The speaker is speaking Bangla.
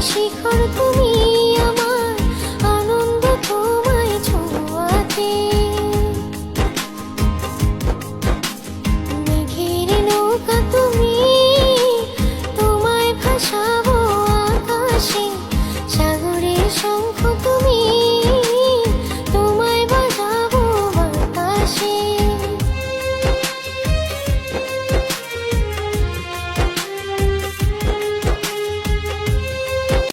শিখর তুমি।